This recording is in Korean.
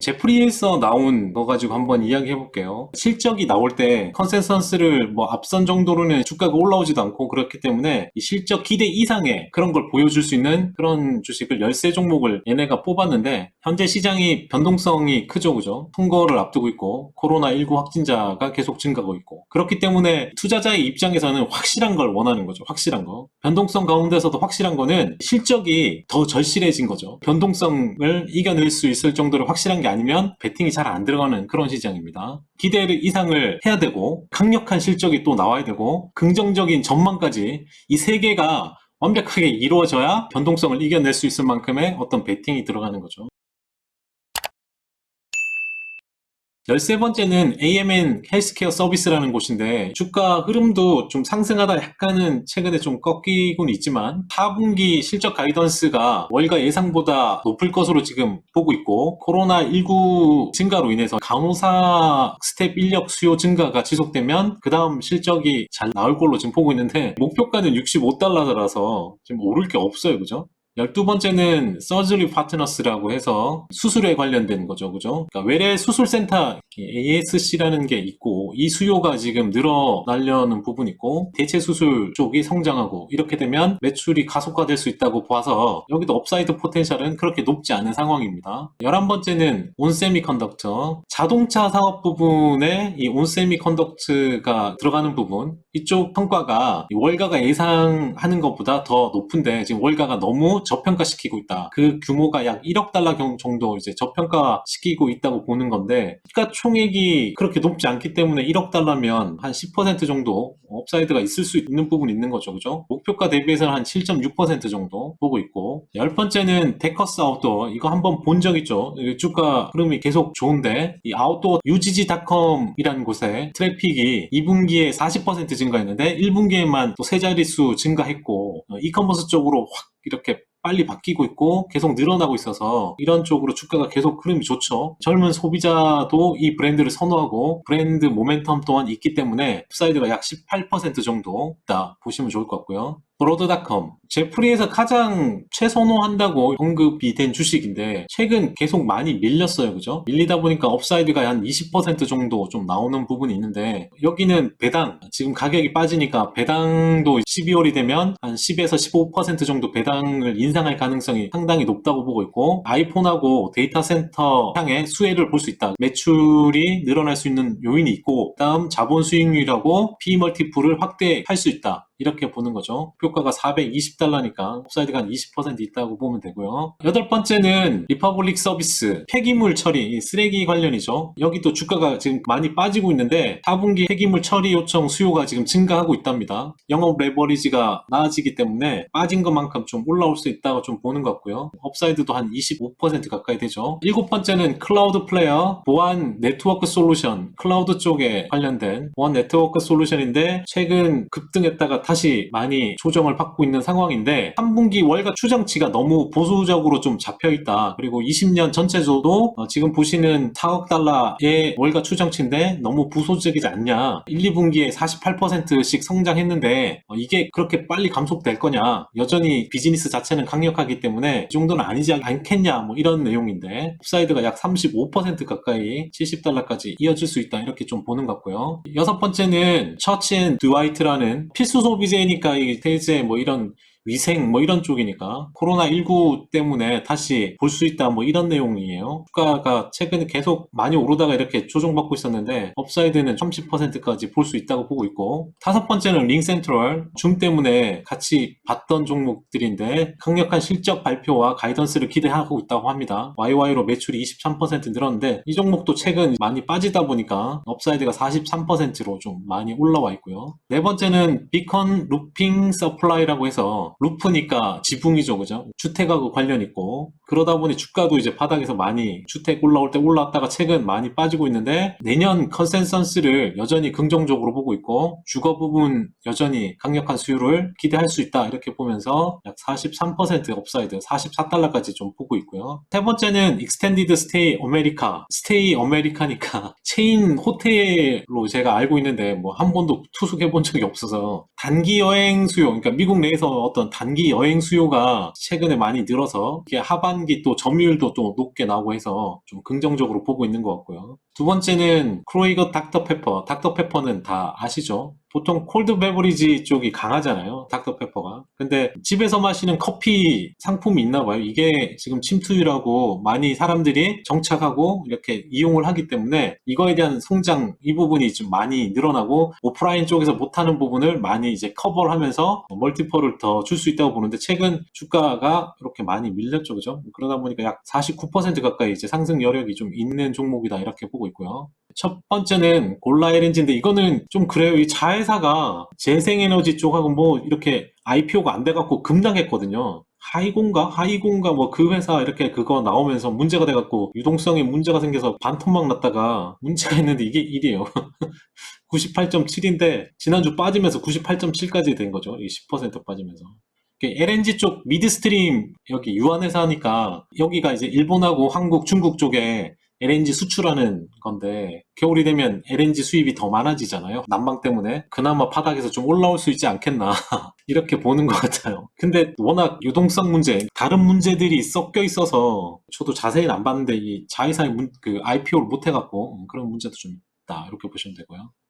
제프리에서 나온 거 가지고 한번 이야기해 볼게요. 실적이 나올 때 컨센서스를 뭐 앞선 정도로는 주가가 올라오지도 않고 그렇기 때문에 이 실적 기대 이상의 그런 걸 보여줄 수 있는 그런 주식을 13 종목을 얘네가 뽑았는데 현재 시장이 변동성이 크죠, 그죠? 선거를 앞두고 있고 코로나19 확진자가 계속 증가하고 있고 그렇기 때문에 투자자의 입장에서는 확실한 걸 원하는 거죠. 확실한 거. 변동성 가운데서도 확실한 거는 실적이 더 절실해진 거죠. 변동성을 이겨낼 수 있을 정도로 확실한 게 아니면 베팅이 잘 안 들어가는 그런 시장입니다. 기대를 이상을 해야 되고 강력한 실적이 또 나와야 되고 긍정적인 전망까지 이 세 개가 완벽하게 이루어져야 변동성을 이겨낼 수 있을 만큼의 어떤 베팅이 들어가는 거죠. 13번째는 AMN 헬스케어 서비스라는 곳인데 주가 흐름도 좀 상승하다 약간은 최근에 좀 꺾이곤 있지만 4분기 실적 가이던스가 월가 예상보다 높을 것으로 지금 보고 있고 코로나19 증가로 인해서 간호사 스텝 인력 수요 증가가 지속되면 그 다음 실적이 잘 나올 걸로 지금 보고 있는데 목표가는 65달러라서 지금 오를 게 없어요 그죠? 12번째는 서저리 파트너스라고 해서 수술에 관련된 거죠. 그죠? 그러니까 외래 수술센터 ASC라는 게 있고 이 수요가 지금 늘어나려는 부분이 있고 대체 수술 쪽이 성장하고 이렇게 되면 매출이 가속화될 수 있다고 봐서 여기도 업사이드 포텐셜은 그렇게 높지 않은 상황입니다. 11번째는 온세미컨덕터 자동차 사업 부분에 이 온세미컨덕트가 들어가는 부분 이쪽 성과가 월가가 예상하는 것보다 더 높은데 지금 월가가 너무 저평가시키고 있다. 그 규모가 약 1억 달러 경- 정도 이제 저평가시키고 있다고 보는 건데 시가 총액이 그렇게 높지 않기 때문에 1억 달러면 한 10% 정도 업사이드가 있을 수 있는 부분이 있는 거죠. 그죠? 목표가 대비해서는 한 7.6% 정도 보고 있고 열 번째는 데커스 아웃도어 이거 한번 본 적 있죠? 이 주가 흐름이 계속 좋은데 이 아웃도어 UGG.com이라는 곳에 트래픽이 2분기에 40% 증가했는데 1분기에만 또 세 자릿수 증가했고 어, 이커머스 쪽으로 확 이렇게 빨리 바뀌고 있고 계속 늘어나고 있어서 이런 쪽으로 주가가 계속 흐름이 좋죠. 젊은 소비자도 이 브랜드를 선호하고 브랜드 모멘텀 또한 있기 때문에 업사이드가 약 18% 정도 있다 보시면 좋을 것 같고요. 브로드닷컴. 제프리에서 가장 최선호한다고 언급이 된 주식인데 최근 계속 많이 밀렸어요. 그죠? 밀리다 보니까 업사이드가 한 20% 정도 좀 나오는 부분이 있는데 여기는 배당. 지금 가격이 빠지니까 배당도 12월이 되면 한 10에서 15% 정도 배당을 인상할 가능성이 상당히 높다고 보고 있고 아이폰하고 데이터 센터 향해 수혜를 볼 수 있다. 매출이 늘어날 수 있는 요인이 있고 다음 자본 수익률하고 P 멀티플을 확대할 수 있다 이렇게 보는 거죠. 표가가 420달러니까 업사이드가 한 20% 있다고 보면 되고요. 여덟 번째는 리퍼블릭 서비스 폐기물 처리 이 쓰레기 관련이죠. 여기도 주가가 지금 많이 빠지고 있는데 4분기 폐기물 처리 요청 수요가 지금 증가하고 있답니다. 영업 레버리지가 나아지기 때문에 빠진 것만큼 좀 올라올 수 있다고 좀 보는 것 같고요. 업사이드도 한 25% 가까이 되죠. 일곱 번째는 클라우드 플레이어 보안 네트워크 솔루션 클라우드 쪽에 관련된 보안 네트워크 솔루션인데 최근 급등했다가 다시 많이 조정을 받고 있는 상황인데 3분기 월가 추정치가 너무 보수적으로 좀 잡혀 있다. 그리고 20년 전체적으로 어, 지금 보시는 4억 달러의 월가 추정치인데 너무 부소적이지 않냐. 1, 2분기에 48%씩 성장했는데 어, 이게 그렇게 빨리 감속될 거냐. 여전히 비즈니스 자체는 강력하기 때문에 이 정도는 아니지 않겠냐. 뭐 이런 내용인데 업사이드가 약 35% 가까이 70달러까지 이어질 수 있다. 이렇게 좀 보는 것 같고요. 여섯 번째는 앤 드와이트라는 필수 소비 재니까 이 세제 뭐 이런 위생 뭐 이런 쪽이니까 코로나19 때문에 다시 볼 수 있다 뭐 이런 내용이에요. 주가가 최근에 계속 많이 오르다가 이렇게 조정받고 있었는데 업사이드는 30%까지 볼 수 있다고 보고 있고 다섯 번째는 링센트럴 줌 때문에 같이 봤던 종목들인데 강력한 실적 발표와 가이던스를 기대하고 있다고 합니다. YY로 매출이 23% 늘었는데 이 종목도 최근 많이 빠지다 보니까 업사이드가 43%로 좀 많이 올라와 있고요. 네 번째는 비컨 루핑 서플라이라고 해서 루프니까 지붕이죠, 그죠? 주택하고 관련 있고 그러다 보니 주가도 이제 바닥에서 많이 주택 올라올 때 올라왔다가 최근 많이 빠지고 있는데 내년 컨센서스를 여전히 긍정적으로 보고 있고 주거 부분 여전히 강력한 수요를 기대할 수 있다 이렇게 보면서 약 43% 업사이드 44달러까지 좀 보고 있고요. 세 번째는 익스텐디드 스테이 아메리카 스테이 아메리카니까 체인 호텔로 제가 알고 있는데 뭐 한 번도 투숙해 본 적이 없어서 단기 여행 수요 그러니까 미국 내에서 어떤 어떤 단기 여행 수요가 최근에 많이 늘어서 이게 하반기 또 점유율도 또 높게 나오고 해서 좀 긍정적으로 보고 있는 것 같고요. 두 번째는 크로이거 닥터페퍼. 닥터페퍼는 다 아시죠? 보통 콜드 베버리지 쪽이 강하잖아요. 닥터페퍼가. 근데 집에서 마시는 커피 상품이 있나 봐요. 이게 지금 침투율하고 많이 사람들이 정착하고 이렇게 이용을 하기 때문에 이거에 대한 성장 이 부분이 좀 많이 늘어나고 오프라인 쪽에서 못하는 부분을 많이 이제 커버를 하면서 멀티펄을 더줄 수 있다고 보는데 최근 주가가 이렇게 많이 밀렸죠. 그죠? 그러다 보니까 약 49% 가까이 이제 상승 여력이 좀 있는 종목이다 이렇게 보고 있고요. 첫 번째는 골라 LNG인데 이거는 좀 그래요. 이 자회사가 재생에너지 쪽하고 뭐 이렇게 IPO가 안 돼갖고 급락했거든요. 하이공가? 하이공가 뭐 그 회사 이렇게 그거 나오면서 문제가 돼갖고 유동성에 문제가 생겨서 반토막 났다가 문제가 있는데 이게 1이에요. 98.7인데 지난주 빠지면서 98.7까지 된 거죠. 이 10% 빠지면서. LNG 쪽 미드스트림 여기 유한회사니까 여기가 이제 일본하고 한국, 중국 쪽에 LNG 수출하는 건데 겨울이 되면 LNG 수입이 더 많아지잖아요. 난방 때문에 그나마 바닥에서 좀 올라올 수 있지 않겠나 이렇게 보는 것 같아요. 근데 워낙 유동성 문제, 다른 문제들이 섞여 있어서 저도 자세히는 안 봤는데 이 자회사의 문- 그 IPO를 못 해갖고 그런 문제도 좀 있다 이렇게 보시면 되고요.